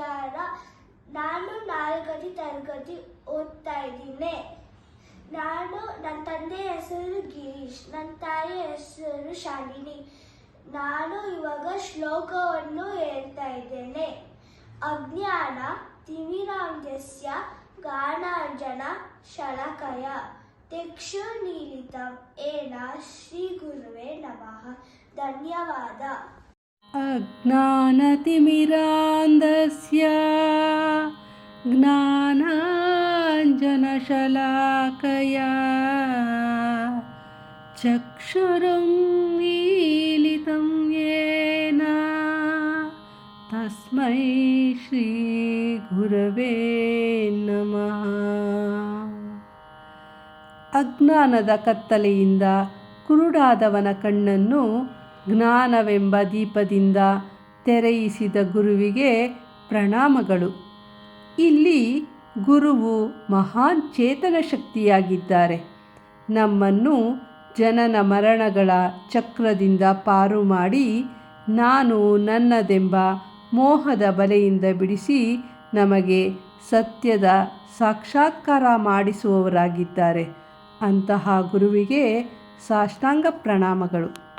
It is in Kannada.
ಅಜ್ಞಾನ ನಾನು ನಾಲ್ಕನೇ ತರಗತಿ ಓದ್ತಾ ಇದ್ದೀನಿ. ನಾನು ನನ್ನ ತಂದೆ ಹೆಸರು ಗಿರೀಶ್, ನನ್ನ ತಾಯಿ ಹೆಸರು ಶಾಲಿನಿ. ನಾನು ಇವಾಗ ಶ್ಲೋಕವನ್ನು ಹೇಳ್ತಾ ಇದ್ದೇನೆ. ಅಜ್ಞಾನ ತಿಮಿರಾಂಗಸ್ಯ ಗಾನಾಂಜನ ಶಲಕಯ ದಿಕ್ಷುನೀಲಿತಂ ಏನ, ಶ್ರೀ ಗುರುವೇ ನಮಃ. ಧನ್ಯವಾದ. अज्ञानतिमिरान्धस्य ज्ञानाञ्जनशलाकया चक्षुरुं मीलितं येन तस्मै श्रीगुरवे नमः ಅಜ್ಞಾನದ ಕತ್ತಲೆಯಿಂದ ಕುರುಡಾದವನ ಕಣ್ಣನ್ನು ಜ್ಞಾನವೆಂಬ ದೀಪದಿಂದ ತೆರೆಯಿಸಿದ ಗುರುವಿಗೆ ಪ್ರಣಾಮಗಳು. ಇಲ್ಲಿ ಗುರುವು ಮಹಾನ್ ಚೇತನ ಶಕ್ತಿಯಾಗಿದ್ದಾರೆ. ನಮ್ಮನ್ನು ಜನನ ಮರಣಗಳ ಚಕ್ರದಿಂದ ಪಾರು ಮಾಡಿ ನಾನು ನನ್ನದೆಂಬ ಮೋಹದ ಬಲೆಯಿಂದ ಬಿಡಿಸಿ ನಮಗೆ ಸತ್ಯದ ಸಾಕ್ಷಾತ್ಕಾರ ಮಾಡಿಸುವವರಾಗಿದ್ದಾರೆ. ಅಂತಹ ಗುರುವಿಗೆ ಸಾಷ್ಟಾಂಗ ಪ್ರಣಾಮಗಳು.